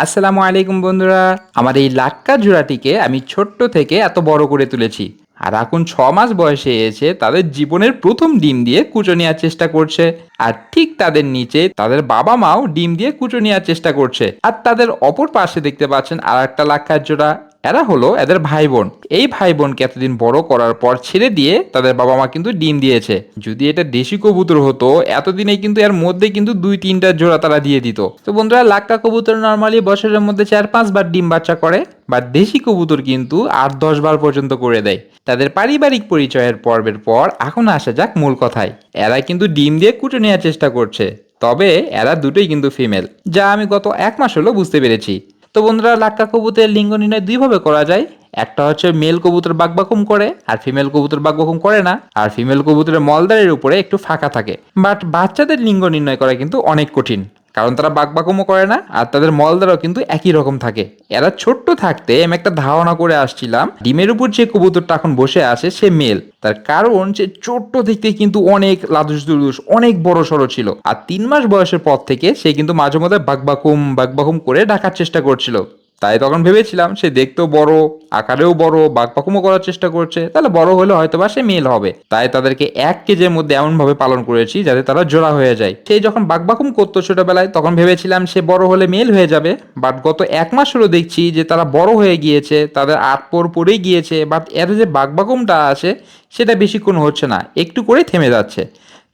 আসসালামু আলাইকুম বন্ধুরা। আমার এই লাক্কা জোড়াটিকে আমি ছোট্ট থেকে এত বড় করে তুলেছি। আর এখন ছ মাস বয়সে এসে তাদের জীবনের প্রথম ডিম দিয়ে কুচো নেওয়ার চেষ্টা করছে। আর ঠিক তাদের নিচে তাদের বাবা মাও ডিম দিয়ে কুচো নেওয়ার চেষ্টা করছে। আর তাদের অপর পাশে দেখতে পাচ্ছেন আর একটা লাক্কার জোড়া এরা হলো এদের ভাই বোন এই ভাই বোনকে এতদিন বড় করার পর ছেড়ে দিয়ে তাদের বাবা মা কিন্তু ডিম দিয়েছে। যদি এটা দেশি কবুতর হতো এতদিনে কিন্তু এর মধ্যে কিন্তু দুই তিনটা জোড়া তারা দিয়ে দিত। তো বন্ধুরা, লাক্কা কবুতর নর্মালি বছরের মধ্যে চার পাঁচবার ডিম বাচ্চা করে, বা দেশি কবুতর কিন্তু আট দশ বার পর্যন্ত করে দেয়। তাদের পারিবারিক পরিচয়ের পর্বের পর এখন আসা যাক মূল কথায়। এরা কিন্তু ডিম দিয়ে কুটে নেওয়ার চেষ্টা করছে। তবে এরা দুটোই কিন্তু ফিমেল যা আমি গত এক মাস হলো বুঝতে পেরেছি। তো বন্ধুরা লাক্কা কবুতরের লিঙ্গ নির্ণয় দুইভাবে করা যায়। একটা হচ্ছে মেল কবুতর বাকবাকুম করে, আর ফিমেল কবুতর বাকবাকুম করে না। আর ফিমেল কবুতরের মলদারের উপরে একটু ফাঁকা থাকে। বাট বাচ্চাদের লিঙ্গ নির্ণয় করা কিন্তু অনেক কঠিন। কারণ তারা বাকবাকমও করে না, আর তাদের মলদারও কিন্তু একই রকম থাকে। এরা ছোট্ট থাকতে আমি একটা ধারণা করে আসছিলাম, ডিমের উপর যে কবুতরটা এখন বসে আছে সে মেল। তার কারণ সে ছোট্ট দেখতে কিন্তু অনেক লাদুস দুলুস অনেক বড় সড়ো ছিল। আর তিন মাস বয়সের পর থেকে সে কিন্তু মাঝে মধ্যে বাকবাকুম বাকবাকুম করে ডাকার চেষ্টা করছিল। তাই তখন ভেবেছিলাম সে দেখতেও বড়, আকারেও বড় বাঘপাকুমও করার চেষ্টা করছে। তাহলে বড় হলে হয়তো বা সে মেল হবে। তাই তাদেরকে এক কেজের মধ্যে এমন ভাবে পালন করেছি যাতে তারা জোড়া হয়ে যায়। সেই যখন বাঘবাকুম করতো ছোটবেলায়, তখন ভেবেছিলাম সে বড় হলে মেল হয়ে যাবে। বাট গত এক মাস হলো দেখছি যে তারা বড় হয়ে গিয়েছে, তাদের আট পর পরেই গিয়েছে, বাট এর যে বাঘবাকুমটা আছে, সেটা বেশিক্ষণ হচ্ছে না, একটু করেই থেমে যাচ্ছে।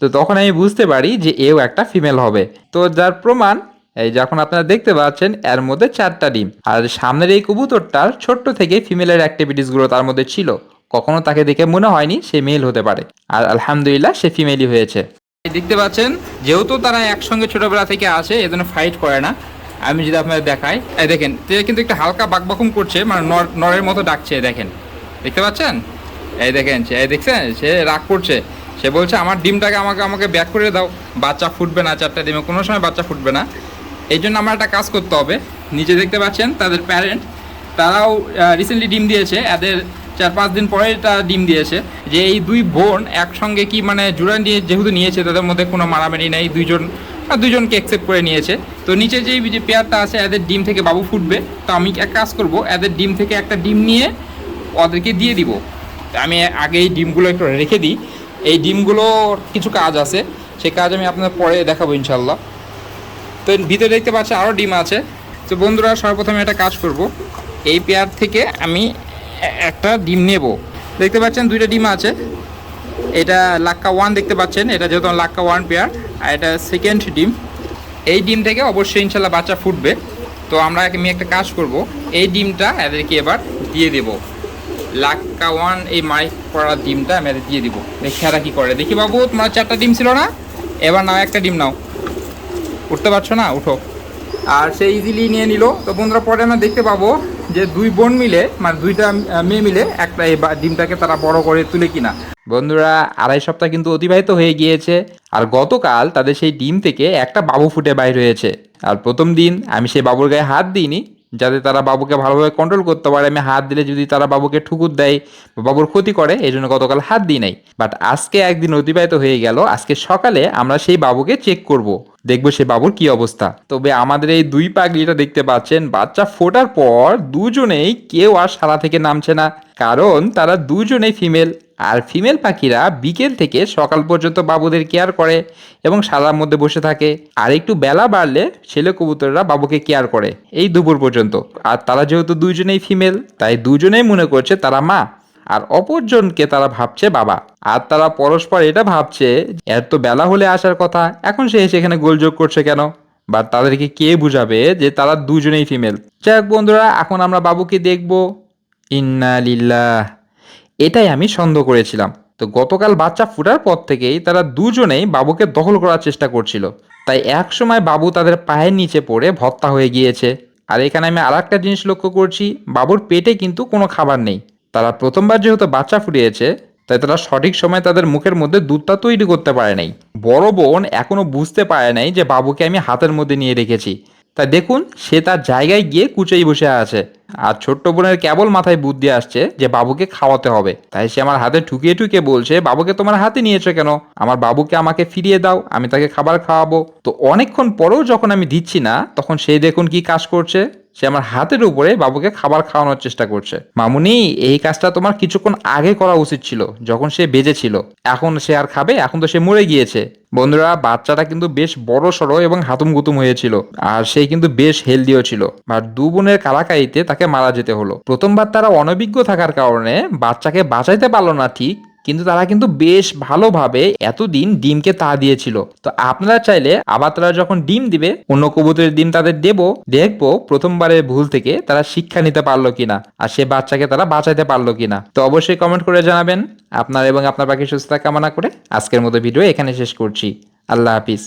তো তখন আমি বুঝতে পারি যে এও একটা ফিমেল হবে। তো যার প্রমাণ এই যখন আপনারা দেখতে পাচ্ছেন, এর মধ্যে চারটা ডিম। আর সামনের এই কবুতরটার ছোট্ট থেকে ফিমেলের অ্যাক্টিভিটিসগুলো তার মধ্যে ছিল। কখনো তাকে দেখে মনে হয়নি সে মেল হতে পারে। আর আলহামদুলিল্লাহ সে ফিমেলই হয়েছে। দেখতে পাচ্ছেন, যেহেতু তারা একসঙ্গে ছোটবেলা থেকে আসে এজন্য ফাইট করে না। আমি যদি আপনাদের দেখাই, এই দেখেন কিন্তু একটা হালকা বাকবাকুম করছে মানে নর, নরের মতো ডাকছে দেখেন। দেখতে পাচ্ছেন? এই দেখেন সে দেখছেন? সে রাগ করছে। সে বলছে, আমার ডিমটাকে আমাকে আমাকে ব্যাক করে দাও। বাচ্চা ফুটবে না, চারটা ডিমে। কোনো সময় বাচ্চা ফুটবে না। এই জন্য আমার একটা কাজ করতে হবে। নিচে দেখতে পাচ্ছেন তাদের প্যারেন্ট তারাও রিসেন্টলি ডিম দিয়েছে। এদের চার পাঁচ দিন পরে এটা ডিম দিয়েছে। যে এই দুই বোন একসঙ্গে কি মানে জোড়া নিয়ে যেহেতু নিয়েছে, তাদের মধ্যে কোনো মারামারি নেই। দুইজন আর দুইজনকে অ্যাকসেপ্ট করে নিয়েছে। তো নিচে যেই যে পেয়ারটা আছে, এদের ডিম থেকে বাবু ফুটবে। তো আমি এক কাজ করব, এদের ডিম থেকে একটা ডিম নিয়ে ওদেরকে দিয়ে দিব। আমি আগে এই ডিমগুলো একটু রেখে দিই। এই ডিমগুলোর কিছু কাজ আছে। সেই কাজ আমি আপনার পরে দেখাবো ইনশাল্লাহ তো ভিতরে দেখতে পাচ্ছি আরও ডিম আছে। তো বন্ধুরা, সর্বপ্রথমে একটা কাজ করব। এই পেয়ার থেকে আমি একটা ডিম নেব। দেখতে পাচ্ছেন দুইটা ডিম আছে। এটা লাক্কা ওয়ান দেখতে পাচ্ছেন। এটা যেহেতু লাক্কা ওয়ান পেয়ার, আর এটা সেকেন্ড ডিম। এই ডিম থেকে অবশ্যই ইনশাল্লাহ বাচ্চা ফুটবে। তো আমরা আমি একটা কাজ করব। এই ডিমটা এদেরকে এবার দিয়ে দেব। লাক্কা ওয়ান এই মাইক করা ডিমটা আমি এদের দিয়ে দিব। দেখি এরা কী করে। দেখি বাবু, তোমার চারটা ডিম ছিল না? এবার নাও একটা ডিম নাও। উঠতে পারছ না? উঠো। আর সে ইজিলি নিয়ে নিল। তো বন্ধুরা, পরে আমরা দেখতে পাবো যে দুই বোন মিলে মানে দুইটা মেয়ে মিলে একটা এই ডিমটাকে তারা বড় করে তুলে কিনা। বন্ধুরা, আড়াই সপ্তাহ কিন্তু অতিবাহিত হয়ে গিয়েছে। আর গতকাল তাদের সেই ডিম থেকে একটা বাবু ফুটে বাইর হয়েছে। আর প্রথম দিন আমি সেই বাবুর গায়ে হাত দিইনি যাতে তারা বাবুকে ভালোভাবে কন্ট্রোল করতে পারে। আমি হাত দিলে যদি তারা বাবুকে ঠুকুর দেয় বা বাবুর ক্ষতি করে, এই জন্য গতকাল হাত দিই নাই। বাট আজকে একদিন অতিবাহিত হয়ে গেল। আজকে সকালে আমরা সেই বাবুকে চেক করব। দেখব সে বাবুর কি অবস্থা। তবে আমাদের এই দুই পাগলিটা দেখতে পাচ্ছেন, বাচ্চা ফোটার পর দুজনেই কেউ আর সারা থেকে নামছে না। কারণ তারা দুজনেই ফিমেল আর ফিমেল পাখিরা বিকেল থেকে সকাল পর্যন্ত বাবুদের কেয়ার করে এবং সাদার মধ্যে বসে থাকে। আর একটু বেলা বাড়লে ছেলে কবুতররা বাবুকে কেয়ার করে এই দুপুর পর্যন্ত। আর তারা যেহেতু দুজনেই ফিমেল, তাই দুজনেই মনে করছে তারা মা। আর অপরজনকে তারা ভাবছে বাবা। আর তারা পরস্পর এটা ভাবছে এর তো বেলা হলে আসার কথা, এখন সে এসে এখানে গোলযোগ করছে কেন? বা তাদেরকে কে বুঝাবে যে তারা দুজনেই ফিমেল? যাই হোক বন্ধুরা, এখন আমরা বাবুকে দেখব। ইন্না লিল্লাহ। এটাই আমি সন্দেহ করেছিলাম। তো গতকাল বাচ্চা ফুটার পর থেকেই তারা দুজনেই বাবুকে দখল করার চেষ্টা করছিল। তাই এক সময় বাবু তাদের পায়ের নিচে পড়ে ভত্তা হয়ে গিয়েছে। আর এখানে আমি আর একটা জিনিস লক্ষ্য করছি, বাবুর পেটে কিন্তু কোনো খাবার নেই। তারা প্রথমবার যেহেতু বাচ্চা ফুটিয়েছে, তাই তারা সঠিক সময় তাদের মুখের মধ্যে দুধটা তৈরি করতে পারে নাই। বড় বোন এখনও বুঝতে পারে নাই যে বাবুকে আমি হাতের মধ্যে নিয়ে রেখেছি। তাই দেখুন, সে তার জায়গায় গিয়ে কুচেই বসে আছে। আর ছোট্ট বোনের কেবল মাথায় বুদ্ধি আসছে যে বাবুকে খাওয়াতে হবে। তাই সে আমার হাতে ঠুকিয়ে ঠুকিয়ে বলছে, বাবুকে তোমার হাতে নিয়েছে কেন? আমার বাবুকে আমাকে ফিরিয়ে দাও, আমি তাকে খাবার খাওয়াবো। তো অনেকক্ষণ পরেও যখন আমি দিচ্ছি না, তখন সে দেখুন কি কাজ করছে। সে আমার হাতের উপরে বাবুকে খাবার খাওয়ানোর চেষ্টা করছে। মামুনি, এই কাজটা তোমার কিছুক্ষণ আগে করা উচিত ছিল, যখন সে বেঁচে ছিল। এখন সে আর খাবে, এখন তো সে মরে গিয়েছে। বন্ধুরা, বাচ্চাটা কিন্তু বেশ বড় সড়ো এবং হাতুম গুতুম হয়েছিল, আর সে কিন্তু বেশ হেলদিও ছিল। আর দু বোনের কারাকারিতে তাকে মারা যেতে হলো। প্রথমবার তারা অনভিজ্ঞ থাকার কারণে বাচ্চাকে বাঁচাইতে পারল না ঠিক কিন্তু তারা কিন্তু বেশ ভালোভাবে এতদিন ডিমকে তা দিয়েছিল। তো আপনারা চাইলে আবার তারা যখন ডিম দিবে, অন্য কবুতরের ডিম তাদের দেব, দেখব প্রথমবারের ভুল থেকে তারা শিক্ষা নিতে পারল কিনা আর সে বাচ্চাকে তারা বাঁচাইতে পারল কিনা। তো অবশ্যই কমেন্ট করে জানাবেন। আপনার এবং আপনার বাকি সুস্থতা কামনা করে আজকের মতো ভিডিও এখানে শেষ করছি। আল্লাহ হাফিজ।